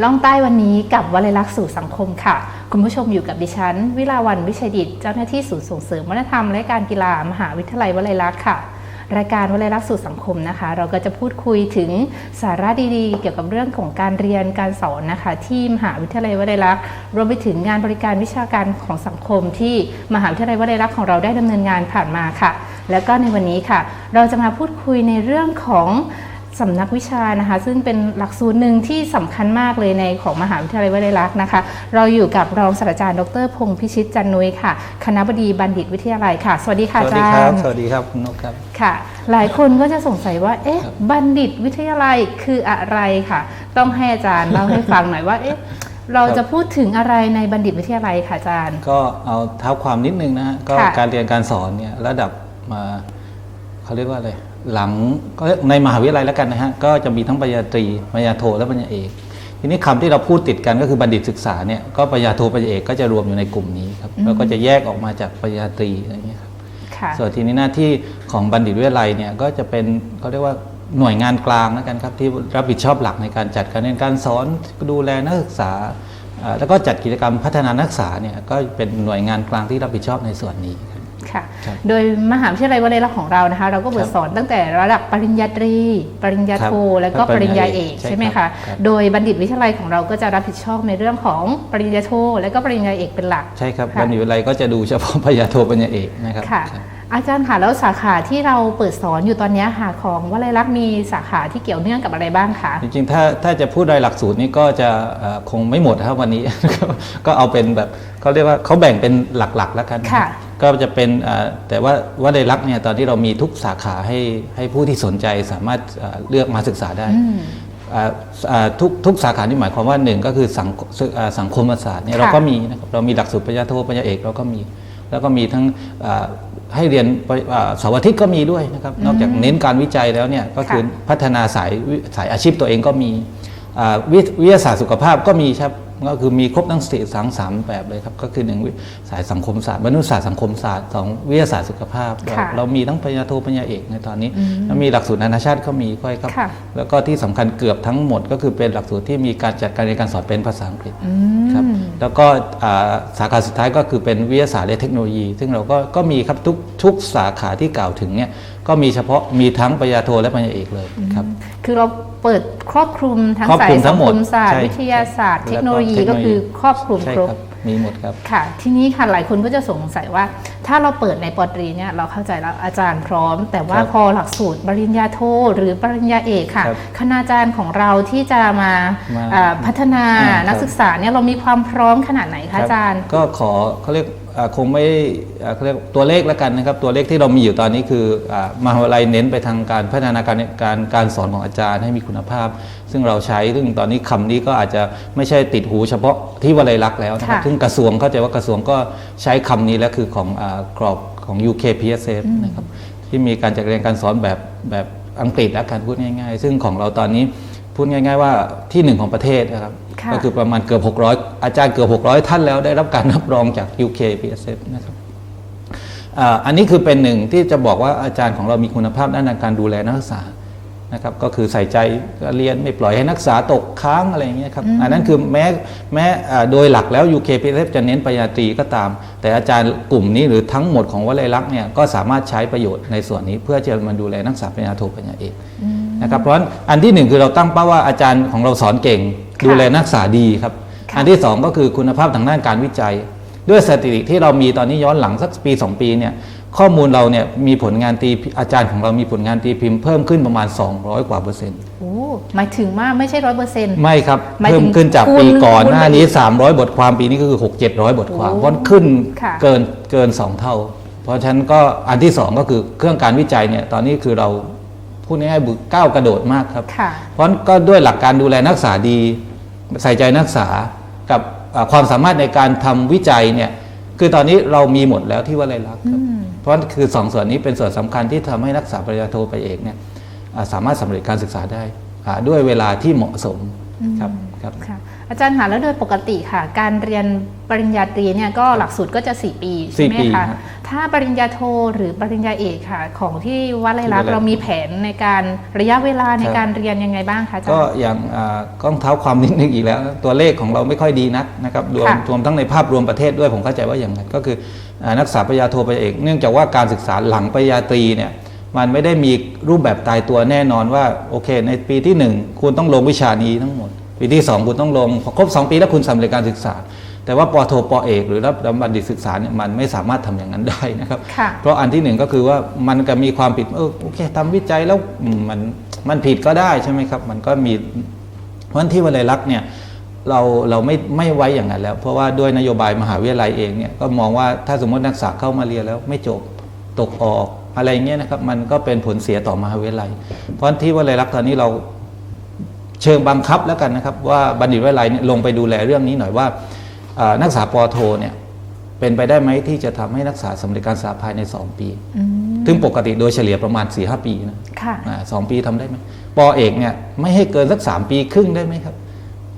ล่องใต้วันนี้กับวลัยลักษณ์สู่สังคมค่ะ คุณผู้ชมอยู่กับดิฉัน วิลาวันวิชัยดิตเจ้าหน้าที่ศูนย์ส่งเสริมวัฒนธรรมและการกีฬามหาวิทยาลัยวลัยลักษณ์ค่ะ รายการวลัยลักษณ์สู่สังคมนะคะ เราก็จะพูดคุยถึงสาระดีๆ เกี่ยวกับเรื่องของการเรียนการสอนนะคะ ที่มหาวิทยาลัยวลัยลักษณ์รวมไปถึงงานบริการวิชาการของสังคม ที่มหาวิทยาลัยวลัยลักษณ์ของเราได้ดำเนินงานผ่านมาค่ะ แล้วก็ในวันนี้ค่ะ เราจะมาพูดคุยในเรื่องของ สำนักวิชานะคะ ซึ่งเป็นหลักสูตรหนึ่งที่สำคัญมากเลยในของมหาวิทยาลัยวลัยลักษณ์นะคะ เราอยู่กับรองศาสตราจารย์ดรพงศ์พิชิตจันนุยค่ะ คณะบดีบัณฑิตวิทยาลัยค่ะ สวัสดีค่ะสวัอาสดีจาครัรบย์สวัสดีครับคุณนกครับค่ะ หลายคนก็จะสงสัยว่าเอ๊ะบัณฑิตวิทยาลัยคืออะไรค่ะ ต้องให้อาจารย์เล่าให้ฟังหน่อยว่าเอ๊ะเราจะพูดถึงอะไรในบัณฑิตวิทยาลัยค่ะอาจารย์ ก็เอาเท้าความนิดนึงนะฮะก็ค่ะการเรียนการสอนเนี่ยระดับมาเขาเรียกว่าอะไร หลังก็ในมหาวิทยาลัยแล้วกันนะฮะก็จะมีทั้งปริญญาตรีปริญญาโทและปริญญาเอกทีนี้คำที่เราพูดติดกันก็คือบัณฑิตศึกษาเนี่ยก็ปริญญาโทปริญญาเอกก็จะรวมอยู่ในกลุ่มนี้ครับแล้วก็จะแยกออกมาจากปริญญาตรีอะไรอย่างเงี้ยครับค่ะส่วนทีนี้หน้าที่ของบัณฑิตวิทยาลัยเนี่ยก็จะเป็นเขาเรียกว่าหน่วยงานกลางแล้วกันครับที่รับผิดชอบหลักในการจัดการเรียนการสอนดูแลนักศึกษาเอ่อแล้วก็จัดกิจกรรมพัฒนานักศึกษาเนี่ยก็เป็นหน่วยงานกลางที่รับผิดชอบในส่วนนี้ ครับค่ะครับโดยมหาวิทยาลัยวลัยลักษณ์ของเรานะคะ เราก็เปิดครับสอนตั้งแต่ระดับปริญญาตรี ปริญญาโทครับแล้วก็และปปริริญญญาญาเอเอกกใช่ไหมใช่ครัคะบครับ โดยบัณฑิตวิทยาลัยของเราก็จะรับผิดชอบในเรื่องของปริญญาโทและก็ปริญญาเอกเป็นหลัก ใช่ครับค่ะบัณฑิตวิทยาลัยก็จะดูเฉพาะปริญญาโทปริญญาเอกนะครับค่ะ ครับ อาจารย์ค่ะแล้วสาขาที่เราเปิดสอนอยู่ตอนนี้ค่ะของวลัยลักษณ์มีสาขาที่เกี่ยวเนื่องกับอะไรบ้างคะ จริงๆ ถ้าถ้าจะพูดรายหลักสูตรนี้ก็จะเอ่อคงไม่หมดนะครับวันนี้ ก็เอาเป็นแบบเขาเรียกว่าเขาแบ่งเป็นหลักๆแล้วกันค่ะ ก็จะเป็นเอ่อแต่ว่าว่าในรักษณ์เนี่ยตอนที่เรามีทุกสาขาให้ให้ผู้ที่สนใจสามารถเอ่อเลือกมาศึกษาได้อืมอ่าอ่าทุกทุกสาขาที่หมายความว่าหนึ่งก็คือสังอ่าสังคมศาสตร์เนี่ยค่ะเราก็มีนะครับเรามีหลักสูตรปริญญาโทปริญญาเอกเราก็มี แล้วก็มีทั้งอ่าให้เรียนปริอ่าเสาร์อาทิตย์ก็มีด้วยนะครับนอกจากเน้นการวิจัยแล้วเนี่ยก็คือค่ะพัฒนาสายวิสายอาชีพตัวเองก็มีอ่าวิวิทยาศาสตร์สุขภาพก็มีครับ ก็คือมีครบทั้งสี่สังสามแบบเลยครับ ก็คือหนึ่งวิสายสังคมศาสตร์มนุษยศาสตร์สังคมศาสตร์สองวิทยาศาสตร์สุขภาพเราค่ะเรามีทั้งปริญญาโทปริญญาเอกในตอนนี้แล้วมีหลักสูตรนานาชาติก็มีค่อยครับค่ะแล้วก็ที่สำคัญเกือบทั้งหมด ก็คือเป็นหลักสูตรที่มีการจัดการเรียนการสอนเป็นภาษาอังกฤษอืครับมแล้วก็อ่าสาขาสุดท้ายก็คือเป็นวิทยาศาสตร์และเทคโนโลยี ซึ่งเราก็ก็มีครับทุกทุกสาขาที่กล่าวถึงเนี่ยก็มีเฉพาะมีทั้งปริญญาโทและปริญญาเอกเลยครับคือเรา เปิดครอบคลุมทั้งครอบสาคลุยมทั้สังงหมคดมศาสตร์ใช่วิทยาศาสตร์แล้วก็เทคโนโลยีเทคโนโลยีก็คือครอบคลุมใช่ครบครับมีหมดครับ ค่ะ ทีนี้ค่ะหลายคนก็จะสงสัยว่า ถ้าเราเปิดในปอตรีเนี่ยเราเข้าใจแล้วอาจารย์พร้อม แต่ว่าครับพอหลักสูตรปริญญาโทหรือปริญญาเอกค่ะ ครับคณาจารย์ของเราที่จะมามาอ่าพัฒนาอ่าครับนักศึกษาเนี่ยเรามีความพร้อมขนาดไหนคะอาจารย์ ก็ขอเขาเรียกอ่า คงไม่อ่าเขาเรียกตัวเลขแล้วกันนะครับ ตัวเลขที่เรามีอยู่ตอนนี้คืออ่ามหาวิทยาลัยเน้นไปทางการพัฒนาการการการสอนของอาจารย์ให้มีคุณภาพ ซึ่งเราใช้ซึ่งตอนนี้คำนี้ก็อาจจะไม่ใช่ติดหูเฉพาะที่วิทยาลัยลักษณ์แล้วนะครับค่ะซึ่งกระทรวงเข้าใจว่ากระทรวงก็ใช้คำนี้แล้วคือของอากรอบของ UK PSF นะครับที่มีการจัดเรียนการสอนแบบแบบอังกฤษแล้วกันพูดง่าย ๆ ซึ่งของเราตอนนี้ พูดง่าย ๆ ว่าที่หนึ่งของประเทศนะครับค่ะ ก็คือประมาณเกือบ 600 อาจารย์เกือบ 600 ท่านแล้วได้รับการรับรองจาก UK PSF นะครับอ่าอันนี้คือเป็นหนึ่งที่จะบอกว่าอาจารย์ของเรามีคุณภาพด้านการดูแลนักศึกษานะครับก็คือใส่ใจเรียนไม่ปล่อยให้นักศึกษาตกค้างอะไรอย่างเงี้ยครับอันนั้นคือแม้แม้อ่าโดยหลักแล้ว UK PSF จะเน้นปริญญาตรีก็ตาม แต่อาจารย์กลุ่มนี้หรือทั้งหมดของวลัยลักษณ์เนี่ยก็สามารถใช้ประโยชน์ในส่วนนี้เพื่อจะมาดูแลนักศึกษาปริญญาโทปริญญาเอก นะครับเพราะฉะนั้นอันที่หนึ่งคือเราตั้งเป้าว่าอาจารย์ของเราสอนเก่งค่ะดูแลนักศึกษาดีครับค่ะอันที่สองก็คือคุณภาพทางด้านการวิจัย ด้วยสถิติที่เรามีตอนนี้ย้อนหลังสักปี 2 ปีเนี่ยข้อมูลเราเนี่ยมีผลงานตีอาจารย์ของเรามีผลงานตีพิมพ์เพิ่มขึ้นประมาณ 200 กว่าเปอร์เซ็นต์โอ้หมายถึงว่าไม่ใช่ร้อยเปอร์เซ็นต์ไม่ครับหมายถึเพิ่งมขึ้นจากคูณปีก่อนหน้านี้คูณไปอีก300 บทความปีนี้ก็คือ 6 700 บทความโอ้เพราะขึ้นค่ะเกินเกิน 2 เท่า เพราะฉะนั้นก็อันที่สองก็คือเครื่องการวิจัยเนี่ยตอนนี้คือเรา พูดง่ายๆบุกก้าวกระโดดมากครับค่ะเพราะก็ด้วยหลักการดูแลนักศึกษาดี ใส่ใจนักศึกษากับอ่าความสามารถในการทำวิจัยเนี่ยคือตอนนี้เรามีหมดแล้วที่ว่าไรลักษณ์ครับเพราะคือสองส่วนนี้เป็นส่วนสำคัญที่ทำให้นักศึกษาปริญญาโทไปเอกเนี่ยอ่าสามารถสำเร็จการศึกษาได้อ่าด้วยเวลาที่เหมาะสมครับครับค่ะ ออาจารย์คะแล้วโดยปกติค่ะ การเรียนปริญญาตรีเนี่ยก็หลักสูตรก็จะ 4 ปีสี่ใช่ไหมปีคะครับถ้าปริญญาโทหรือปริญญาเอกค่ะ ของที่วัดไรลักษณ์ที่วัดไร่ลักษณ์เรามีแผนในการระยะเวลาในครับ การเรียนยังไงบ้างคะอาจารก็ย์ อย่างอ่าก็ต้องเท้าความนิดนึงอีกแล้ว ตัวเลขของเราไม่ค่อยดีนักนะครับรวมค่ะรวมทั้งในภาพรวมประเทศด้วยผมเข้าใจว่าอย่างนั้นก็คืออ่านักศึกษาปริญญาโทปริญญาเอกเนื่องจากว่าการศึกษาหลังปริญญาตรีเนี่ยมันไม่ได้มีรูปแบบตายตัวแน่นอนว่าโอเค ในปีที่หนึ่งคุณต้องลงวิชานี้ทั้งหมด ปีที่สองคุณต้องลงพอครบสองปีแล้วคุณสำเร็จการศึกษา แต่ว่าปอโทปอเอก หรือรับบัณฑิตศึกษาเนี่ยมันไม่สามารถทำอย่างนั้นได้นะครับค่ะเพราะอันที่หนึ่งก็คือว่ามันก็มีความผิดเออโอเคทำวิจัยแล้วอืมมันมันผิดก็ได้ใช่ไหมครับ มันก็มีเพราะฉะนั้นที่วลัยลักษณ์เนี่ยเราเราไม่ไม่ไว้อย่างนั้นแล้ว เพราะว่าด้วยนโยบายมหาวิทยาลัยเองเนี่ยก็มองว่าถ้าสมมตินักศึกษาเข้ามาเรียนแล้วไม่จบตกออกอะไรเงี้ยนะครับมันก็เป็นผลเสียต่อมหาวิทยาลัย เพราะฉะนั้นที่วลัยลักษณ์ตอนนี้เรา เชิงบังคับแล้วกันนะครับ ว่าบัณฑิตวิทยาลัยเนี่ยลงไปดูแลเรื่องนี้หน่อยว่าอ่านักศึกษาปอโทเนี่ยเป็นไปได้ไหมที่จะทำให้นักศึกษาสำเร็จการศึกษาภายใน 2 ปีอืมซึ่งปกติโดยเฉลี่ยประมาณ4ีหปีนะค่ะอ่าสองปีทำได้ไหมปอเอกเนี่ยไม่ให้เกินสัก 3 ปีครึ่งได้ไหมครับ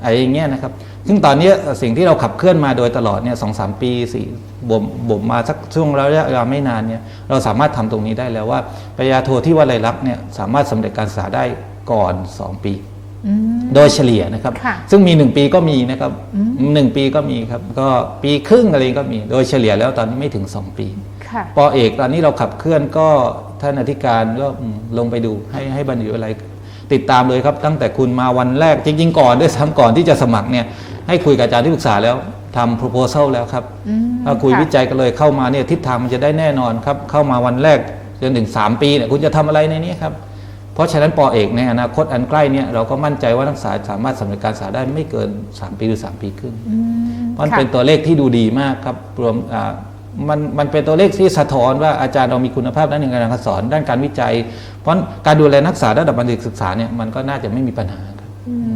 ไอ้อย่างเงี้ยนะครับ ซึ่งตอนนี้สิ่งที่เราขับเคลื่อนมาโดยตลอดเนี่ยสองสามปีสี่บ่มบ่มมาสักช่วงระยะเวลาไม่นานเนี่ยเราสามารถทำตรงนี้ได้แล้วว่าปริญญาโทที่ว่าไรลักษณ์เนี่ยสามารถสำเร็จการศึกษาได้ก่อน 2 ปีอืม โดยเฉลี่ยนะครับค่ะซึ่งมี 1 ปีก็มีนะครับหนึ่งปีก็มีครับ ก็ปีครึ่งอะไรก็มี โดยเฉลี่ยแล้วตอนนี้ไม่ถึง 2 ปีค่ะปอเอกตอนนี้เราขับเคลื่อนก็ท่านอธิการก็อืมลงไปดูให้ให้บัณฑิตอะไรติดตามเลยครับ ตั้งแต่คุณมาวันแรกจริง ๆ ก่อนด้วยซ้ำก่อนที่จะสมัครเนี่ยให้คุยกับอาจารย์ที่ปรึกษาแล้วทำ proposal แล้วครับอืมถ้าคุยค่ะวิจัยกันเลยเข้ามาเนี่ยทิศทางมันจะได้แน่นอนครับ เข้ามาวันแรกจนถึง 3 ปีเนี่ยคุณจะทำอะไรในนี้ครับ เพราะฉะนั้นปอเอกในอนาคตอันใกล้เนี่ยเราก็มั่นใจว่านักศึกษาสามารถสำเร็จการศึกษาได้ไม่เกิน 3 ปีหรือ 3 ปีครึ่งอืมเพราะมันค่ะเป็นตัวเลขที่ดูดีมากครับรวมอ่ามันมันเป็นตัวเลขที่สะท้อนว่าอาจารย์เรามีคุณภาพด้านการสอนด้านการวิจัย เพราะการดูแลนักศึกษาระดับบัณฑิตศึกษาเนี่ยมันก็น่าจะไม่มีปัญหา ครับอืม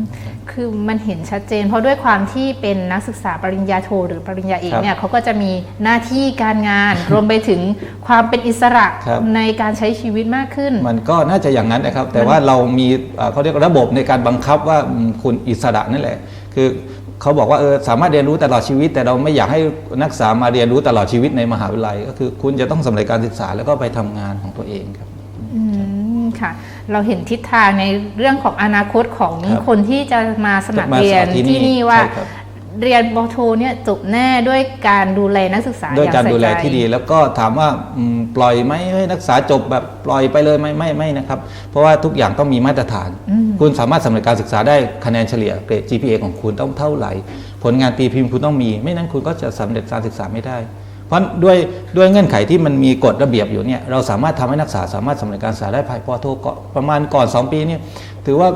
คือมันเห็นชัดเจน เพราะด้วยความที่เป็นนักศึกษาปริญญาโทหรือปริญญาเอกครับเนี่ยเขาก็จะมีหน้าที่การงาน รวมไปถึงความเป็นอิสระครับในการใช้ชีวิตมากขึ้น มันก็น่าจะอย่างนั้นนะครับ แต่ว่าเรามีอ่าเขาเรียกระบบในการบังคับว่าอืมคุณอิสระนั่นแหละ คือเขาบอกว่าเออสามารถเรียนรู้ตลอดชีวิต แต่เราไม่อยากให้นักศึกษามาเรียนรู้ตลอดชีวิตในมหาวิทยาลัย ก็คือคุณจะต้องสำเร็จการศึกษาแล้วก็ไปทำงานของตัวเองครับอืม ค่ะ เราเห็นทิศทางในเรื่องของอนาคตของครับคนที่จะมาสมัครมาเรียนสอนที่นี่ที่นี่ว่า ใช่ครับ เรียนบโทเนี่ยจบแน่ด้วยการดูแลนักศึกษาด้วยอย่างการใส่ดูแลใจที่ดี แล้วก็ถามว่าอืมปล่อยไหมให้นักศึกษาจบแบบปล่อยไปเลยไหมไม่ไม่นะครับ เพราะว่าทุกอย่างต้องมีมาตรฐานอืมคุณสามารถสำเร็จการศึกษาได้คะแนนเฉลี่ยเกรด GPA ของคุณต้องเท่าไหร่ ผลงานตีพิมพ์คุณต้องมี ไม่นั้นคุณก็จะสำเร็จการศึกษาไม่ได้ เพราะด้วยด้วยเงื่อนไขที่มันมีกฎระเบียบอยู่เนี่ยเราสามารถทำให้นักศึกษาสามารถสำเร็จการศึกษาได้ภายปอโทก็ประมาณก่อน 2 ปีเนี่ยถือว่า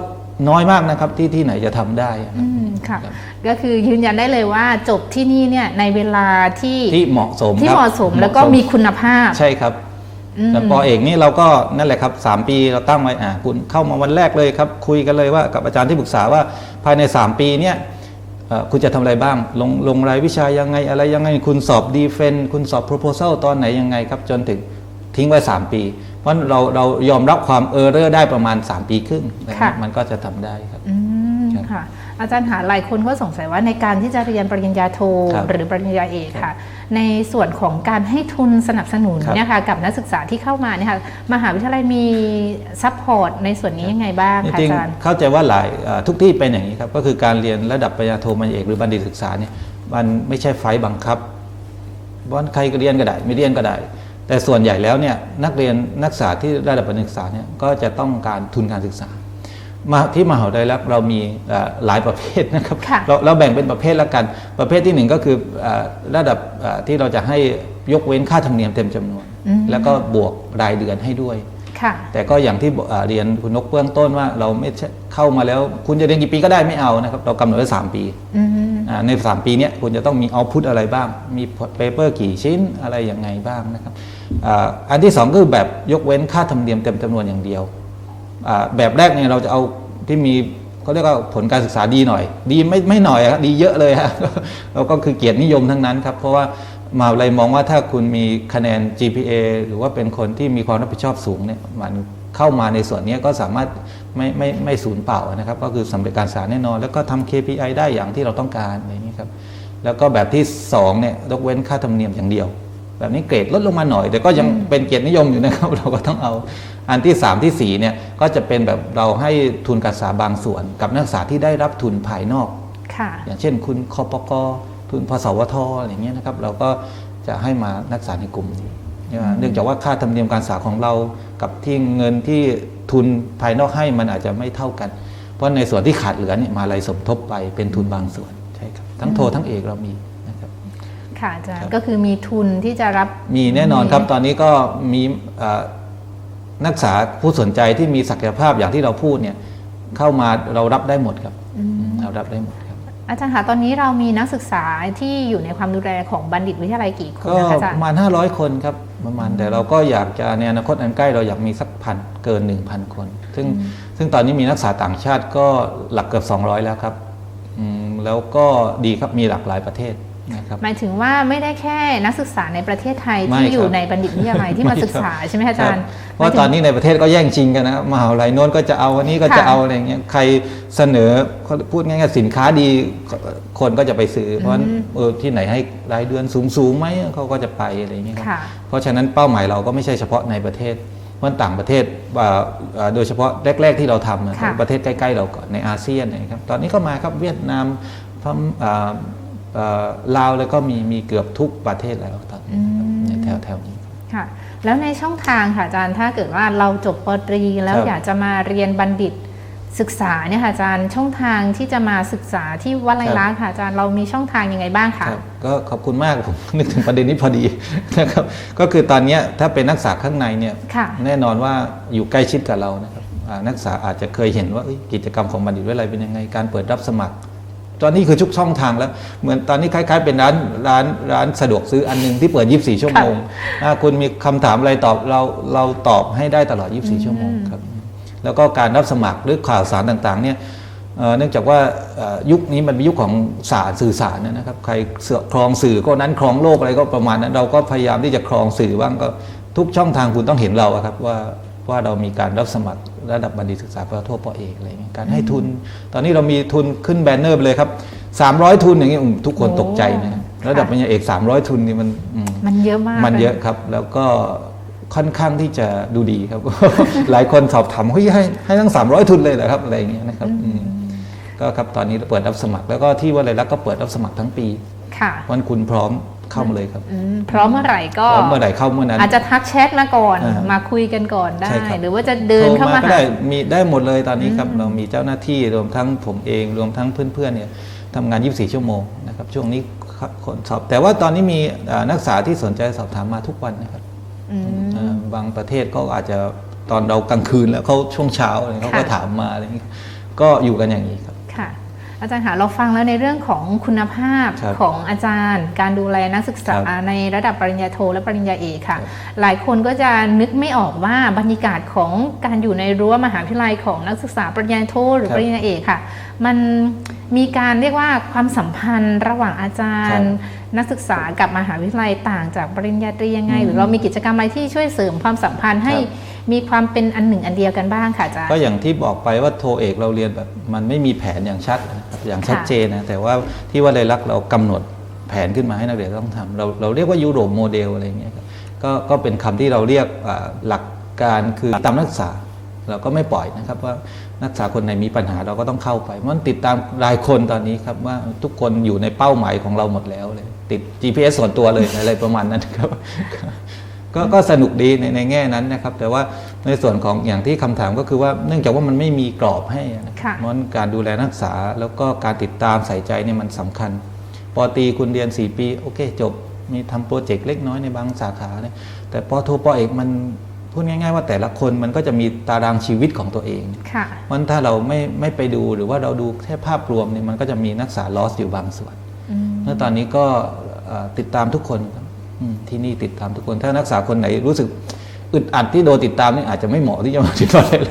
น้อยมากนะครับที่ที่ไหนจะทำได้อะอืมค่ะครับก็คือยืนยันได้เลยว่าจบที่นี่เนี่ยในเวลาที่ที่เหมาะสมที่ครับเหมาะสมแล้วก็มีคุณภาพใช่ครับอืมแต่ปอเอกนี่เราก็นั่นแหละครับสามปีเราตั้งไว้อ่าคุณเข้ามาวันแรกเลยครับ คุยกันเลยว่ากับอาจารย์ที่ปรึกษาว่าภายใน 3 ปีเนี่ยเอ่อ คุณจะทำอะไรบ้าง ลงลงรายวิชายังไง อะไรยังไง คุณสอบดีเฟนคุณสอบ proposal ตอนไหนยังไงครับ จนถึงทิ้งไว้ 3 ปี เพราะเราเรายอมรับความเออร์เรอร์ได้ประมาณ 3 ปีครึ่งนะครัค่ะบมันก็จะทำได้ครับอืมครับค่ะอาจารย์หาหลายคนก็สงสัยว่าในการที่จะเรียนปริญญาโทครับหรือปริญญาเอกค่ะ ในส่วนของการให้ทุนสนับสนุนครับ เนี่ยค่ะกับนักศึกษาที่เข้ามาเนี่ยค่ะมหาวิทยาลัยมีซัพพอร์ตในส่วนนี้ยังไงบ้างจคะริงอาจารย์ ๆเข้าใจว่าหลายเอ่อทุกที่เป็นอย่างนี้ครับ ก็คือการเรียนระดับปริญญาโทปริญญาเอกหรือบัณฑิตศึกษาเนี่ยมันไม่ใช่ไฟล์บังคับว่าใครก็เรียนก็ได้ไม่เรียนก็ได้ แต่ส่วนใหญ่แล้วเนี่ยนักเรียนนักศึกษาที่ระดับบัณฑิตศึกษาเนี่ยก็จะต้องการทุนการศึกษามา ที่มหาวิทยาลัยแล้วเรามีเอ่อหลายประเภทนะครับค่ะเราเราแบ่งเป็นประเภทละกัน ประเภทที่หนึ่งก็คือเอ่อระดับเอ่อที่เราจะให้ยกเว้นค่าธรรมเนียมเต็มจำนวนอืมแล้วก็บวกรายเดือนให้ด้วยค่ะแต่ก็อย่างที่บอกอ่าเรียนคุณนกเบื้องต้นว่าเราไม่ใช่เข้ามาแล้ว คุณจะเรียนกี่ปีก็ได้ไม่เอานะครับ เรากำหนดไว้สามปีอืมอ่าในสามปีเนี้ยคุณจะต้องมีเอาพุทอะไรบ้าง มีเปเปอร์กี่ชิ้นอะไรยังไงบ้างนะครับอ่าอันที่สองก็คือแบบยกเว้นค่าธรรมเนียมเต็มจำนวนอย่างเดียวอ่า แบบแรกเนี่ยเราจะเอาที่มีเขาเรียกว่าผลการศึกษาดีหน่อย ดีไม่ไม่หน่อยอะดีเยอะเลยฮะเราก็คือเกียรตินิยมทั้งนั้นครับ เพราะว่ามาวิทยาลัยมองว่าถ้าคุณมีคะแนน GPA หรือว่าเป็นคนที่มีความรับผิดชอบสูงเนี่ยมันเข้ามาในส่วนนี้ก็สามารถไม่ไม่ไม่สูญเปล่านะครับ ก็คือสำเร็จการศึกษาแน่นอน แล้วก็ทำ KPI ได้อย่างที่เราต้องการอะไรอย่างนี้ครับแล้วก็แบบที่2เนี่ยยกเว้นค่าธรรมเนียมอย่างเดียว แบบนี้เกรดลดลงมาหน่อย แต่ก็ยังเป็นเกียรตินิยมอยู่นะครับ เราก็ต้องเอาอันที่ 3 ที่ 4 เนี่ย ก็จะเป็นแบบเราให้ทุนการศึกษาบางส่วน กับนักศึกษาที่ได้รับทุนภายนอกค่ะอย่างเช่น คุณคอปกทุนพสวทอะไรอย่างเงี้ยนะครับ เราก็จะให้มานักศึกษาในกลุ่มนี้เนื่องจากว่าค่าธรรมเนียมการศึกษาของเรากับที่เงินที่ทุนภายนอกให้มันอาจจะไม่เท่ากัน เพราะในส่วนที่ขาดเหลือเนี่ยมาลัยสมทบไปเป็นทุนบางส่วนใช่ครับทั้งโททั้งเอกเรามีนะ ครับค่ะอาจารครัย์บก็คือมีทุนที่จะรับ มีแน่นอนครับตอนนี้ก็มีเอ่อนักศึกษาผู้สนใจที่มีศักยภาพอย่างที่เราพูดเนี่ยเข้ามาเรารับได้หมดครับเรารับได้หมดครับ อาจารย์คะตอนนี้เรามีนักศึกษาที่อยู่ในความดูแลของบัณฑิตวิทยาลัยกี่คนก็นะคะอาจารปย์ระมาณ 500 คนครับประมาณแต่เราก็อยากจะในอนาคตอันใกล้เราอยากมีสักพันเกิน 1,000 คน ซึ่งซึ่งตอนนี้มีนักศึกษาต่างชาติก็หลักเกือบ 200 แล้วครับอืมแล้วก็ดีครับมีหลากหลายประเทศ นะครับ หมายถึงว่าไม่ได้แค่นักศึกษาในประเทศไทยไม่ที่อยู่ครับในบัณฑิตวิทยาลัยที่มาศึกษาใช่ไหมคะอาจารย์เพราะตอนนี้ในประเทศก็แย่งชิงกันนะครับมหาวิทยาลัยโน้นก็จะเอาอันนี้ก็จะค่ะเอาอะไรเงี้ยใครเสนอเขาพูดง่ายๆสินค้าดีคนก็จะไปซื้อเพราะฉะนั้นเออที่ไหนให้รายเดือนสูงๆไหมเขาก็จะไปอะไรอย่างเงี้ยครับค่ะเพราะฉะนั้นเป้าหมายเราก็ไม่ใช่เฉพาะในประเทศเพราะต่างประเทศอ่าอ่าโดยเฉพาะแรก ๆที่เราทำนะครับค่ะประเทศใกล้ ๆ เราก่อนในอาเซียนนะครับตอนนี้ก็มาครับเวียดนามพมอ่าอ่า ลาวแล้วก็มีมีเกือบทุกประเทศแล้วตอนนี้นะครับในแถวๆนี้ค่ะแล้วในช่องทางค่ะอาจารย์ถ้าเกิดว่าเราจบปตรีแล้วครับอยากจะมาเรียนบัณฑิตศึกษาเนี่ยค่ะอาจารย์ช่องทางที่จะมาศึกษาที่วัดไรลักษณ์ค่ะอาจารย์เรามีช่องทางยังไงบ้างคะครับก็ขอบคุณมากผมนึกถึงประเด็นนี้พอดีนะครับก็คือตอนเนี้ยถ้าเป็นนักศึกษาข้างในเนี่ยค่ะแน่นอนว่าอยู่ใกล้ชิดกับเรานะครับอ่านักศึกษาอาจจะเคยเห็นว่าเอ้ยกิจกรรมของบัณฑิตวิทยาลัยเป็นยังไงการเปิดรับสมัคร ตอนนี้คือทุกช่องทางแล้ว เหมือนตอนนี้คล้าย ๆ เป็นร้านร้านร้านสะดวกซื้ออันหนึงที่เปิด 24 ชั่วโมงถ้าคุณมีคำถามอะไรตอบเราเราตอบให้ได้ตลอด 24 ชั่วโมงครับ แล้วก็การรับสมัครหรือข่าวสารต่างๆเนี่ยเอ่อเนื่องจากว่าเอ่อยุคนี้มันเป็นยุคของสารสื่อสารนะครับ ใครเสือกครองสื่อก็นั้นครองโลกอะไรก็ประมาณนั้น เราก็พยายามที่จะครองสื่อบ้างก็ทุกช่องทางคุณต้องเห็นเราอะครับว่า ว่าเรามีการรับสมัครระดับบัณฑิตศึกษาปริญญาโทปอเอกอะไรอย่างเงี้ยการให้ทุน ตอนนี้เรามีทุนขึ้นแบนเนอร์ไปเลยครับ 300 ทุนอย่างเงี้ยอืมทุกคนตกใจนะระดับปริญญาเอก 300 ทุนนี่มันอืมมันเยอะมากมันเยอะครับ แล้วก็ค่อนข้างที่จะดูดีครับ หลายคนสอบถามเฮ้ยให้ให้ตั้ง 300 ทุนเลยเหรอครับอะไรอย่างเงี้ยนะครับอืมก็ครับตอนนี้เราเปิดรับสมัคร แล้วก็ที่วัดไรลักษณ์ก็เปิดรับสมัครทั้งปีค่ะวันคุณพร้อม เข้ามาเลยครับอืมพร้อมเมื่อไหร่ก็พร้อมเมื่อไหร่เข้าเมื่อนั้น อาจจะทักแชทมาก่อนอ่ามาคุยกันก่อนได้ใช่ครับหรือว่าจะเดินเข้ามาโทรก็หาได้มีได้หมดเลยตอนนี้ครับเรามีเจ้าหน้าที่รวมทั้งผมเองรวมทั้งเพื่อนๆเนี่ยทำงาน 24 ชั่วโมงนะครับช่วงนี้คนสอบ แต่ว่าตอนนี้มีอ่านักศึกษาที่สนใจสอบถามมาทุกวันนะครับอืมเอ่อบางประเทศเขาอาจจะตอนเรากลางคืนแล้วเขาช่วงเช้าอะไรเขาก็ค่ะถามมาอะไรอย่างนี้ก็อยู่กันอย่างนี้ครับค่ะ อาจารย์คะเราฟังแล้วในเรื่องของคุณภาพครับของอาจารย์ การดูแลนักศึกษาครับในระดับปริญญาโทและปริญญาเอกค่ะ ครับหลายคนก็จะนึกไม่ออกว่าบรรยากาศของการอยู่ในรั้วมหาวิทยาลัยของนักศึกษาปริญญาโทหรือครับปริญญาเอกค่ะ มันมีการเรียกว่าความสัมพันธ์ระหว่างอาจารย์ นักศึกษากับมหาวิทยาลัยต่างจากปริญญาตรียังไงอืมหรือเรามีกิจกรรมอะไรที่ช่วยเสริมความสัมพันธ์ให้ ครับ มีความเป็นอันหนึ่งอันเดียวกันบ้างค่ะอาจารย์ ก็อย่างที่บอกไปว่าโทเอกเราเรียนแบบมันไม่มีแผนอย่างชัดนะครับอย่างชัดเจนนะแต่ว่าที่ว่าเลยลักษณ์เรากำหนดแผนขึ้นมาให้นักเรียนต้องทำเราเราเรียกว่ายุโรปโมเดลอะไรอย่างเงี้ยครับก็ก็เป็นคำที่เราเรียกอ่าหลักการคือตามนักศึกษาเราก็ไม่ปล่อยนะครับว่านักศึกษาคนไหนมีปัญหาเราก็ต้องเข้าไปมันติดตามรายคนตอนนี้ครับว่าทุกคนอยู่ในเป้าหมายของเราหมดแล้วเลยติด GPS ส่วนตัวเลยอะไรประมาณนั้นครับ ก็ก็สนุกดีในในแง่นั้นนะครับ แต่ว่าในส่วนของอย่างที่คำถามก็คือว่าเนื่องจากว่ามันไม่มีกรอบให้นะค่ะเพราะฉะนั้นการดูแลนักศึกษา แล้วก็การติดตามใส่ใจเนี่ยมันสำคัญปอตรีคุณเรียน 4 ปี โอเค จบ มีทำโปรเจกต์เล็กน้อยในบางสาขาเนี่ยแต่ปอโทปอเอกมันพูดง่าย ๆ ว่าแต่ละคนมันก็จะมีตารางชีวิตของตัวเองค่ะเพราะฉะนั้นถ้าเราไม่ไม่ไปดูหรือว่าเราดูแค่ภาพรวมเนี่ยมันก็จะมีนักศึกษาลอสอยู่บางส่วนอืมแล้วตอนนี้ก็เอ่อติดตามทุกคนครับอืม ที่นี่ติดตามทุกคน ถ้านักศึกษาคนไหนรู้สึกอึดอัดที่โดนติดตามนี่อาจจะไม่เหมาะที่จะมาติดตามเลย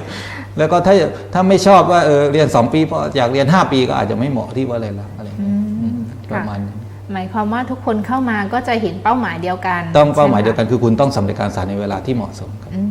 แล้วก็ถ้าถ้าไม่ชอบว่าเออเรียน2ปีเพราะอยากเรียน5ปีก็อาจจะไม่เหมาะที่ว่าอะไรละอะไรอย่างเงี้ยอืมอืมค่ะประมาณนี้หมายความว่าทุกคนเข้ามาก็จะเห็นเป้าหมายเดียวกัน ต้องเป้าหมายเดียวใช่ไกันคือคุณต้องสำเร็จการศึกษาในเวลาที่เหมาะสมครับอืม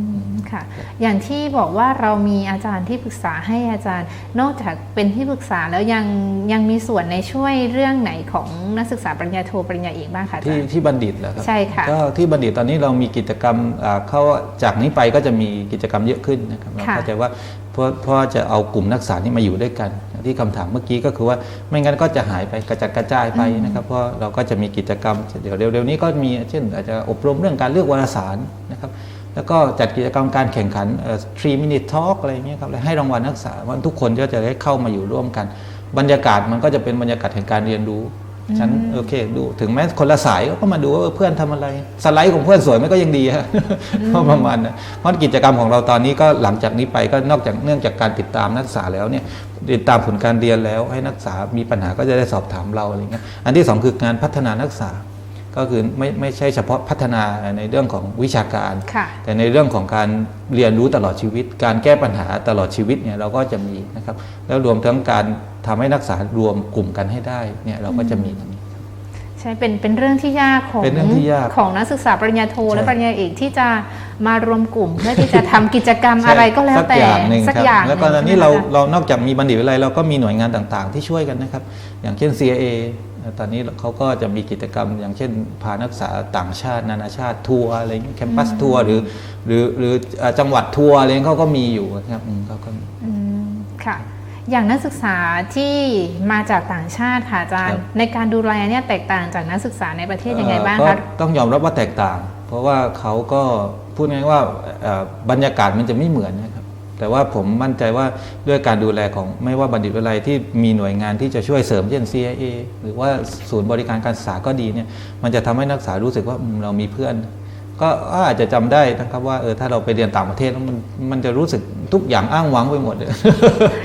ค่ะ อย่างที่บอกว่าเรามีอาจารย์ที่ปรึกษาให้อาจารย์ นอกจากเป็นที่ปรึกษาแล้วยังยังมีส่วนในช่วยเรื่องไหนของนักศึกษาปริญญาโทปริญญาเอกบ้างคะอาที่จารย์ที่บัณฑิตเหรอครับใช่ค่ะก็ที่บัณฑิตตอนนี้เรามีกิจกรรมอ่าเข้าจากนี้ไปก็จะมีกิจกรรมเยอะขึ้นนะครับเราค่ะเข้าใจว่าเพราะเพราะจะเอากลุ่มนักศึกษานี่มาอยู่ด้วยกันที่คำถามเมื่อกี้ก็คือว่าไม่งั้นก็จะหายไปกระจัดกระจายไปนะครับ เพราะเราก็จะมีกิจกรรมเดี๋ยวเร็วๆนี้ก็มีเช่น อาจจะอบรมเรื่องการเลือกวารสารนะครับ แล้วก็จัดกิจกรรมการแข่งขันเอ่อ3 minute talk อะไรอย่างเงี้ยครับและให้รางวัลนักศึกษาว่าทุกคนก็จะได้เข้ามาอยู่ร่วมกัน บรรยากาศมันก็จะเป็นบรรยากาศแห่งการเรียนรู้ฉันโอเคดูถึงแม้คนละสายก็มาดูว่าเออเพื่อนทำอะไร สไลด์ของเพื่อนสวยไหมันก็ยังดีฮะก็ประมาณนะเพราะกิจกรรมของเราตอนนี้ก็หลังจากนี้ไปก็นอกจากเนื่องจากการติดตามนักศึกษาแล้วเนี่ยติดตามผลการเรียนแล้วให้นักศึกษามีปัญหาก็จะได้สอบถามเราอะไรเงี้ยอันที่สองคือการพัฒนานักศึกษา ก็คือไม่ไม่ใช่เฉพาะพัฒนาในเรื่องของวิชาการค่ะแต่ในเรื่องของการเรียนรู้ตลอดชีวิต การแก้ปัญหาตลอดชีวิตเนี่ยเราก็จะมีนะครับแล้วรวมทั้งการทำให้นักศึกษารวมกลุ่มกันให้ได้เนี่ยเราก็จะมีตรงนี้ใช่เป็นเป็นเรื่องที่ยากของเป็นเรื่องที่ยากของนักศึกษาปริญญาโทและใช่ปริญญาเอกที่จะมารวมกลุ่มเพื่อที่จะทำกิจกรรมอะไรก็แล้วแต่สักอย่างหนึ่งสักครับอย่างแล้วก็หตอนนี้เราใช่ไหมคะเรานอกจากมีบัณฑิตวิทยาลัยเราก็มีหน่วยงานต่างๆ ที่ช่วยกันนะครับ อย่างเช่น CIA ตอนนี้เขาก็จะมีกิจกรรมอย่างเช่น พานักศึกษาต่างชาติ นานาชาติทัวร์อะไรเงี้ยแคมปัสทัวร์หรือหรือหรืออ่าจังหวัดทัวร์อะไรเงี้ยเขาก็มีอยู่นะครับอืมเขาก็มีอืมค่ะอย่างนักศึกษาที่มาจากต่างชาติค่ะอาจารครัย์บในการดูแลเนี่ยแตกต่างจากนักศึกษาในประเทศยังไงบ้างเอ่อคะก็ต้องยอมรับว่าแตกต่าง เพราะว่าเขาก็พูดง่ายๆว่าเอ่อบรรยากาศมันจะไม่เหมือนนะครับ แต่ว่าผมมั่นใจว่าด้วยการดูแลของไม่ว่าบัณฑิตวิทยาลัยที่มีหน่วยงานที่จะช่วยเสริมเช่น CIA หรือว่าศูนย์บริการการศึกษาก็ดีเนี่ยมันจะทำให้นักศึกษารู้สึกว่าอืมเรามีเพื่อน ก็อาจจะจำได้นะครับว่าเออถ้าเราไปเรียนต่างประเทศแล้วมันมันจะรู้สึกทุกอย่างอ้างว้างไปหมดเลย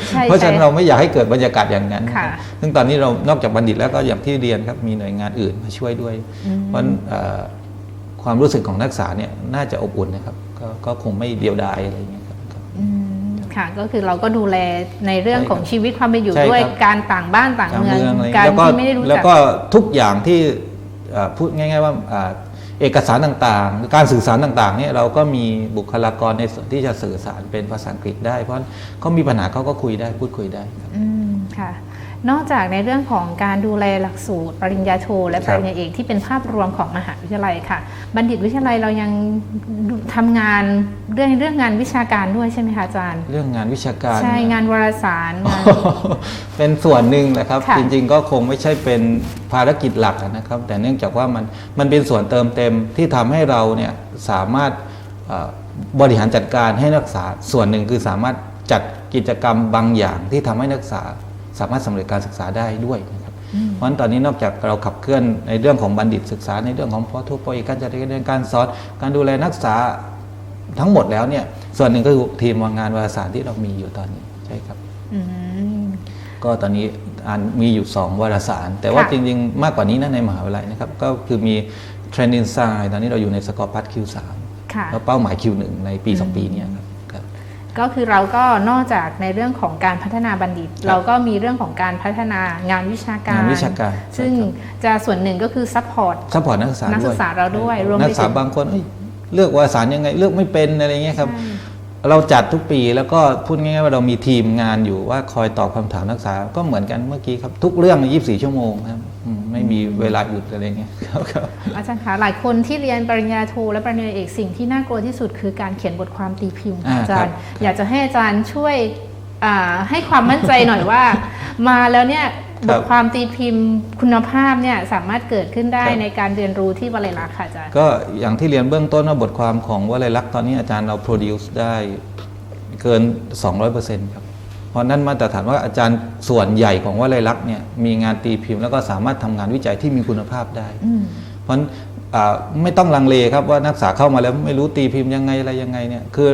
ใช่เพราะฉะนั้นใช่เราไม่อยากให้เกิดบรรยากาศอย่างนั้นค่ะซึ่งตอนนี้เรานอกจากบัณฑิตแล้วก็อย่างที่เรียนครับมีหน่วยงานอื่นมาช่วยด้วย เพราะฉะนั้นเอ่อความรู้สึกของนักศึกษาเนี่ยน่าจะอบอุ่นนะครับกก็คงไม่เดียวดายอะไรอย่างเงี้ยครับครับอืม ค่ะ ก็คือเราก็ดูแลในเรื่องใช่ครับของชีวิตความเป็นอยู่ใช่ครับด้วยการต่างบ้านต่างการเมืองเมืองอะไรการแล้วก็ที่ไม่ได้รู้แล้วจักก็ทุกอย่างที่เอ่อพูดง่าย ๆว่าอ่าเอกสารต่างๆ การสื่อสารต่างๆเนี่ยเราก็มีบุคลากรในส่วนที่จะสื่อสารเป็นภาษาอังกฤษได้ เพราะเขามีปัญหาเขาก็คุยได้พูดคุยได้ครับอืมค่ะ นอกจากในเรื่องของการดูแลหลักสูตร ปริญญาโท และคปรับริญญาเอกที่เป็นภาพรวมของมหาวิทยาลัยค่ะ บัณฑิตวิทยาลัยเรายังทำงานเรื่องเรื่องงานวิชาการด้วยใช่ไหมคะอาจารย์ เรื่องงานวิชาการใช่งานวารสารงานเป็นส่วนหนึ่งแหละครับค่ะจริงๆก็คงไม่ใช่เป็นภารกิจหลักนะครับ แต่เนื่องจากว่ามันมันเป็นส่วนเติมเต็มที่ทำให้เราเนี่ยสามารถเอ่อบริหารจัดการให้นักศึกษาส่วนหนึ่งคือสามารถจัดกิจกรรมบางอย่างที่ทำให้นักศึกษา สามารถสำเร็จการศึกษาได้ด้วยนะครับเพราะฉะนั้นตอนนี้นอกจากเราขับเคลื่อนในเรื่องของบัณฑิตศึกษาในเรื่องของพอทุกปอีกการจัดการเรียนการสอนการดูแลนักศึกษาทั้งหมดแล้วเนี่ยส่วนหนึ่งก็คือทีมงานวารสารที่เรามีอยู่ตอนนี้ใช่ครับอืมก็ตอนนี้อ่านมีอยู่ 2 วารสาร แต่ว่าค่ะจริงๆ มากกว่านี้นะในมหาวิทยาลัยนะครับก็คือมี Trend Insight ตอนนี้เราอยู่ในสกอร์พัท Q3 ค่ะแล้วเป้าหมาย Q1 ในปี 2 ปีเนี้ครับครับ ก็คือเราก็นอกจากในเรื่องของการพัฒนาบัณฑิต เราก็มีเรื่องของการพัฒนางานวิชาการงานวิชาการ ซึ่งใช่ครับจะส่วนหนึ่งก็คือซัพพอร์ตซัพพอร์ตนักศึกษานักศึกษาเราด้วยรวมไปถึงนักศึกษาบางคนเอ้ยเลือกวารสารยังไงเลือกไม่เป็นอะไรเงี้ยครับเราจัดทุกปีแล้วก็พูดง่ายๆว่าเรามีทีมงานอยู่ว่าคอยตอบคำถามนักศึกษาก็เหมือนกันเมื่อกี้ครับ ทุกเรื่อง 24 ชั่วโมงครับอืม ไม่มีเวลาหยุดอะไรเงี้ยครับครับอาจารย์คะหลายคนที่เรียนปริญญาโทและปริญญาเอกสิ่งที่น่ากลัวที่สุดคือการเขียนบทความตีพิมพ์ค่ะอ่าอาจารย์ครับอยากจะให้อาจารย์ช่วยอ่าให้ความมั่นใจหน่อยว่า มาแล้วเนี่ยบทความตีพิมพ์คุณภาพเนี่ยสามารถเกิดขึ้นได้ในการเรียนรู้ที่วลัยลักษณ์ค่ะอาจารย์ก็อย่างที่เรียนเบื้องต้นว่าบทความของวลัยลักษณ์ตอนนี้อาจารย์เรา produce ได้เกิน 200%ครับเพ ราะนั่นมาตรฐานว่าอาจารย์ส่วนใหญ่ของวลัยลักษณ์เนี่ยมีงานตีพิมพ์แล้วก็สามารถทำงานวิจัยที่มีคุณภาพได้อืมเพราะฉะนั้นอ่าไม่ต้องลังเลครับว่านักศึกษาเข้ามาแล้วไม่รู้ตีพิมพ์ยังไงอะไรยังไงเนี่ยคือ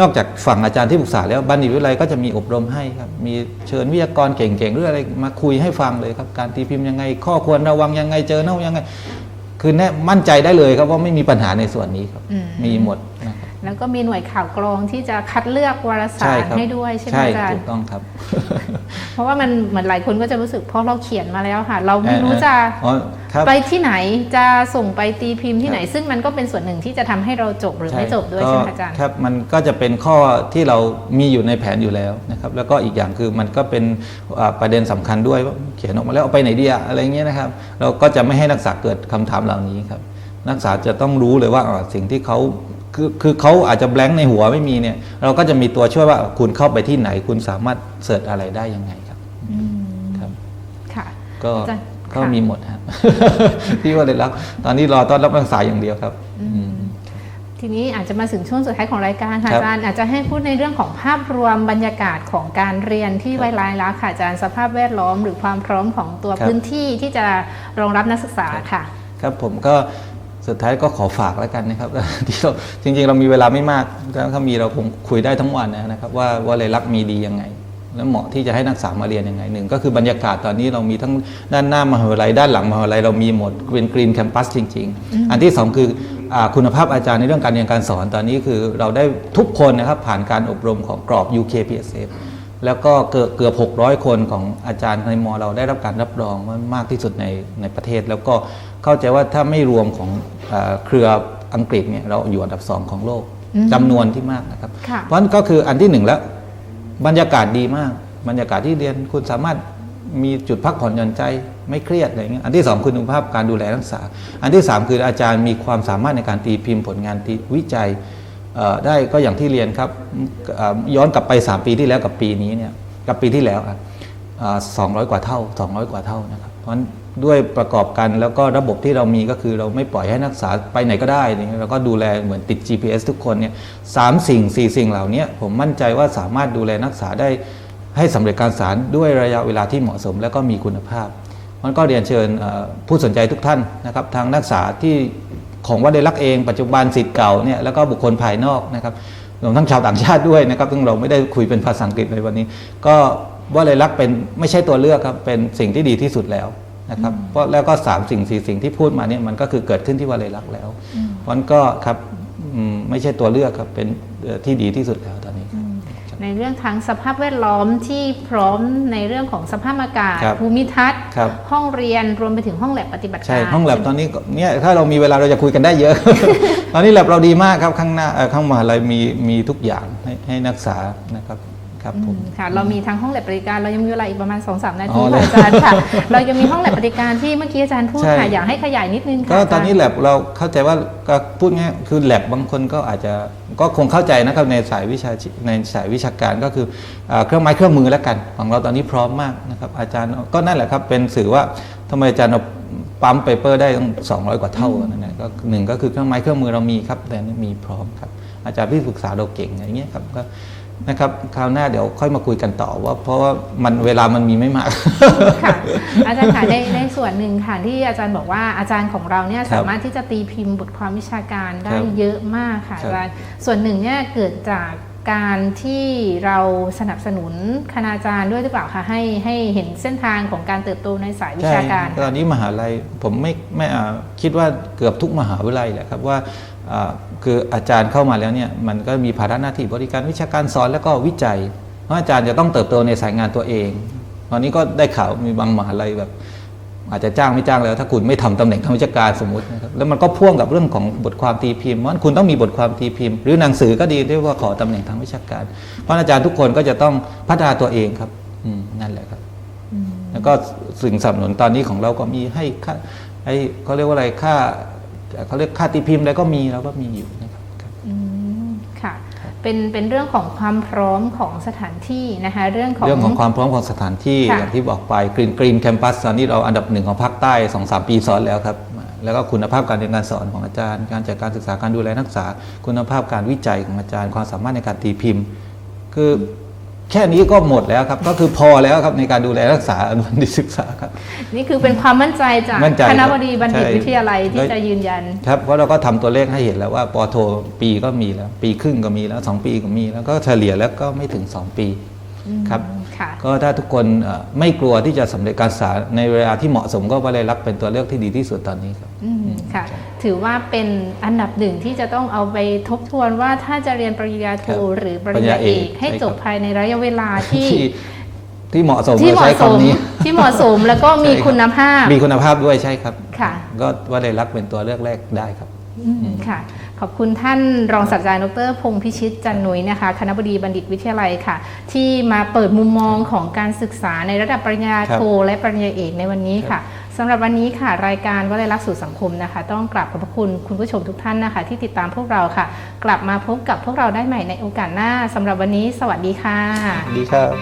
นอกจากฝั่งอาจารย์ที่ปรึกษาแล้วบัณฑิตวิทยาลัยก็จะมีอบรมให้ครับมีเชิญวิทยากรเก่งๆหรืออะไรมาคุยให้ฟังเลยครับการตีพิมพ์ยังไง ข้อควรระวังยังไงเจอเน่ายังไง คือแน่มั่นใจได้เลยครับว่าไม่มีปัญหาในส่วนนี้ครับอืมมีหมดนะครับ แล้วก็มีหน่วยข่าวกรองที่จะคัดเลือกวารสาใช่รครับให้ด้วยใช่ไหมใช่อาจารถูย์กต้องครับ เพราะว่ามันเหมือนหลายคนก็จะรู้สึกเพราะเราเขียนมาแล้วค่ะ เราไม่รู้จะอ๋อครับไปที่ไหนจะส่งไปตีพิมพ์ที่ไหน ซึ่งมันก็เป็นส่วนหนึ่งที่จะทำให้เราจบหรือไม่จบด้วยใช่ไหมก็อาจารย์ครับมันก็จะเป็นข้อที่เรามีอยู่ในแผนอยู่แล้วนะครับ แล้วก็อีกอย่างคือมันก็เป็นอ่าประเด็นสำคัญด้วยว่าเขียนออกมาแล้วเอาไปไหนดีอะอะไรเงี้ยนะครับ เราก็จะไม่ให้นักศึกษาเกิดคำถามเหล่านี้ครับนักศึกษาจะต้องรู้เลยว่าอ่าสิ่งที่เขา คือคือเขาอาจจะแบงค์ในหัวไม่มีเนี่ย เราก็จะมีตัวช่วยว่าคุณเข้าไปที่ไหน คุณสามารถเสิร์ชอะไรได้ยังไงครับอืมครับค่ะก็จะก็ค่ะมีหมดครับที่ว่าเลยรักตอนนี้รอต้อนรับนักศึกษาอย่างเดียวครับอืมทีนี้อาจจะมาถึงช่วงสุดท้ายของรายการค่ะครับอาจารย์อาจจะให้พูดในเรื่องของภาพรวมบรรยากาศของการเรียนที่ครับไวไลลักษณ์ค่ะอาจารย์สภาพแวดล้อมหรือความพร้อมของตัวครับพื้นที่ที่จะรองรับนักศึกษาค่ะ ครับผมก็ สุดท้ายก็ขอฝากแล้วกันนะครับที่เราจริง ๆ เรามีเวลาไม่มากถ้ามีเราคงคุยได้ทั้งวันนะครับ ว่าว่าเลยรักษณ์มีดียังไง และเหมาะที่จะให้นักศึกษามาเรียนยังไงหนึ่งก็คือบรรยากาศตอนนี้เรามีทั้งด้านหน้ามหาวิทยาลัยด้านหลังมหาวิทยาลัยเรามีหมดเป็นกรีนแคมปัสจริง ๆ อันที่สองคืออาคุณภาพอาจารย์ในเรื่องการเรียนการสอนตอนนี้คือเราได้ทุกคนนะครับผ่านการอบรมของกรอบ UKPSF แล้วก็เกือบเกือบ600 คนของอาจารย์ในมอเราได้รับการรับรองว่ามากที่สุดในในประเทศ แล้วก็ เข้าใจว่าถ้าไม่รวมของเออเครืออังกฤษเนี่ยเราอยู่อันดับสองของโลกอืมจำนวนที่มากนะครับค่ะเพราะฉะนั้นก็คืออันที่หนึ่งแล้วบรรยากาศดีมาก บรรยากาศที่เรียนคุณสามารถมีจุดพักผ่อนหย่อนใจไม่เครียดอะไรเงี้ยอันที่สองคุณภาพการดูแลรักษา อันที่สามคืออาจารย์มีความสามารถในการตีพิมพ์ผลงานตีวิจัยเอ่อได้ก็อย่างที่เรียนครับเอ่อย้อนกลับไป 3 ปีที่แล้วกับปีนี้เนี่ยกับปีที่แล้วครับสองร้อยกว่าเท่า 200 กว่าเท่านะครับเพราะฉะนั้น ด้วยประกอบกันแล้วก็ระบบที่เรามีก็คือเราไม่ปล่อยให้นักศึกษาไปไหนก็ได้นี่เราก็ดูแลเหมือนติด GPS ทุกคนเนี่ยสามสิ่งสี่สิ่งเหล่านี้ผมมั่นใจว่าสามารถดูแลนักศึกษาได้ให้สำเร็จการศึกษาด้วยระยะเวลาที่เหมาะสม และก็มีคุณภาพ มันก็เรียนเชิญผู้สนใจทุกท่านนะครับทางนักศึกษาที่ของวัดเดลักเอง ปัจจุบันสิทธิ์เก่าเนี่ยแล้วก็บุคคลภายนอกนะครับรวมทั้งชาวต่างชาติด้วยนะครับซึ่งเราไม่ได้คุยเป็นภาษาอังกฤษในวันนี้ ก็ว่าเลยลักเป็นไม่ใช่ตัวเลือกครับเป็นสิ่งที่ดีที่สุดแล้ว นะครับเพราะแล้วก็สามสิ่งสี่สิ่งที่พูดมาเนี่ยมันก็คือเกิดขึ้นที่ว่าเลยลักษณ์แล้วเพราะฉะนั้นก็ครับอืมไม่ใช่ตัวเลือกครับเป็นเอ่อที่ดีที่สุดแล้วตอนนี้ครับในเรื่องทั้งสภาพแวดล้อมที่พร้อมในเรื่องของสภาพอากาศครับภูมิทัศน์ครับห้องเรียนรวมไปถึงห้องแลบปฏิบัติการใช่ห้องแลบตอนนี้ก็เนี่ยถ้าเรามีเวลาเราจะคุยกันได้เยอะ ตอนนี้แลบเราดีมากครับข้างหน้าเอ่อข้างมหาลัยมีมีทุกอย่างให้ให้นักศึกษานะครับ ครับผมอืมค่ะเรามีทั้งห้องแลบปฏิการเรายังมีเวลาอีกประมาณ2อสนาอ๋ทีอเลยค่ะอาจารย์ค่ะเรายังมีห้องแลบปฏิการที่เมื่อกี้อาจารย์พูดใช่ค่ะอยากให้ขยายนิดนึงค่ะก็ตอนนี้าจารย์แลบเราเข้าใจว่าก็พูดง่ายคือแลบบางคนก็อาจจะก็คงเข้าใจนะครับในสายวิชาชีในสายวิชาการก็คือเอ่อเครื่องไม้เครื่องมือแล้วกัน ของเราตอนนี้พร้อมมากนะครับอาจารย์ก็นั่นแหละครับเป็นสื่อว่าทำไมอาจารย์เอาปั๊มเปเปอร์ได้ตั้ง200 กว่าเท่านั่นแหละก็หนึ่งก็คือเครื่องไม้เครื่องมือเรามีครับแต่นี่มีพร้อมครับอาจารย์ที่ปรึกษาเราเก่งอย่างเงี้ยครับก็ นะครับคราวหน้าเดี๋ยวค่อยมาคุยกันต่อว่า เพราะว่ามันเวลามันมีไม่มากค่ะอาจารย์ค่ะในในส่วนหนึ่งค่ะที่อาจารย์บอกว่าอาจารย์ของเราเนี่ยครับสามารถที่จะตีพิมพ์บทความวิชาการได้ครับเยอะมากค่ะครับอาจารย์ส่วนหนึ่งเนี่ยเกิดจากการที่เราสนับสนุนคณาจารย์ด้วยหรือเปล่าคะให้ให้เห็นเส้นทางของการเติบโตในสายวิชาการใช่ตอนนี้มหาลัยผมไม่ไม่อ่าคิดว่าเกือบทุกมหาวิทยาลัยแหละครับว่าอ่า คืออาจารย์เข้ามาแล้วเนี่ยมันก็มีภาระหน้าที่บริการวิชาการสอนแล้วก็วิจัยเพราะอาจารย์จะต้องเติบโตในสายงานตัวเอง ตอนนี้ก็ได้ข่าวมีบางมหาลัยแบบ อาจจะจ้างไม่จ้างแล้ว ถ้าคุณไม่ทำตำแหน่งทางวิชาการสมมตินะครับแล้วมันก็พ่วงกับเรื่องของบทความตีพิมพ์เพราะฉะนั้นคุณต้องมีบทความตีพิมพ์ หรือหนังสือก็ดีที่ว่าขอตำแหน่งทางวิชาการ เพราะอาจารย์ทุกคนก็จะต้องพัฒนาตัวเองครับอืมนั่นแหละครับแล้วก็สิ่งสนับสนุนตอนนี้ของเราก็มีให้ค่าไอ้เขาเรียกว่าอะไรค่า เขาเรียกค่าตีพิมพ์อะไรก็มีเราก็มีอยู่นะครับครับอืมค่ะ เป็นเป็นเรื่องของความพร้อมของสถานที่นะคะเรื่องของเรื่องของความพร้อมของสถานที่ค่ะอย่างที่บอกไปกรีนกรีนแคมปัสตอนนี้เราอันดับหนึ่งของภาคใต้2อสปีซ้อนแล้วครับแล้วก็คุณภาพการเรียนการสอนของอาจารย์ การจัดการศึกษาการดูแลนักศึกษา คุณภาพการวิจัยของอาจารย์ ความสามารถในการตีพิมพ์ คือ แค่นี้ก็หมดแล้วครับ ก็คือพอแล้วครับในการดูแลรักษาอนุบัณฑิตศึกษาครับ นี่คือเป็นความมั่นใจจากมั่นใจคณะครับบดีบัณฑิตใช่วิทยาลัยที่แล้วจะยืนยัน ครับเพราะเราก็ทำตัวเลขให้เห็นแล้วว่าปอโทปีก็มีแล้ว ปีครึ่งก็มีแล้ว 2 ปีก็มีแล้วก็เฉลี่ยแล้วก็ไม่ถึง 2 ปีครับค่ะ ก็ถ้าทุกคนเอ่อไม่กลัวที่จะสำเร็จการศึกษาในเวลาที่เหมาะสมก็วลัยลักษณ์เป็นตัวเลือกที่ดีที่สุดตอนนี้ครับอืมค่ะ ถือว่าเป็นอันดับหนึ่งที่จะต้องเอาไปทบทวนว่าถ้าจะเรียนปริญญาโทครับหรือปริญญาเอกปริญญาเอกให้ใช่จบครับภายในระยะเวลาที่ที่ที่เหมาะสมที่เราเหมาะใช้สมคำนี้ที่เหมาะสมแล้วก็มีใช่รับคุณภาพ มีคุณภาพด้วยใช่ครับ ค่ะ ก็วลัยลักษณ์เป็นตัวเลือกแรกได้ครับอืมค่ะ ขอบคุณท่านรองศาสตราจารย์ดรพงษ์พิชิตจันนุยนะคะคณะบดีบัณฑิตวิทยาลัยค่ะ ที่มาเปิดมุมมองของการศึกษาในระดับปริญญาโทและปริญญาเอกในวันนี้ค่ะสำหรับวันนี้ค่ะ รายการวลัยลักสู่สังคมนะคะ ต้องกราบขอบพระคุณคุณผู้ชมทุกท่านนะคะ ที่ติดตามพวกเราค่ะ กลับมาพบกับพวกเราได้ใหม่ในโอกาสหน้าสำหรับวันนี้ สวัสดีค่ะ ดีครับ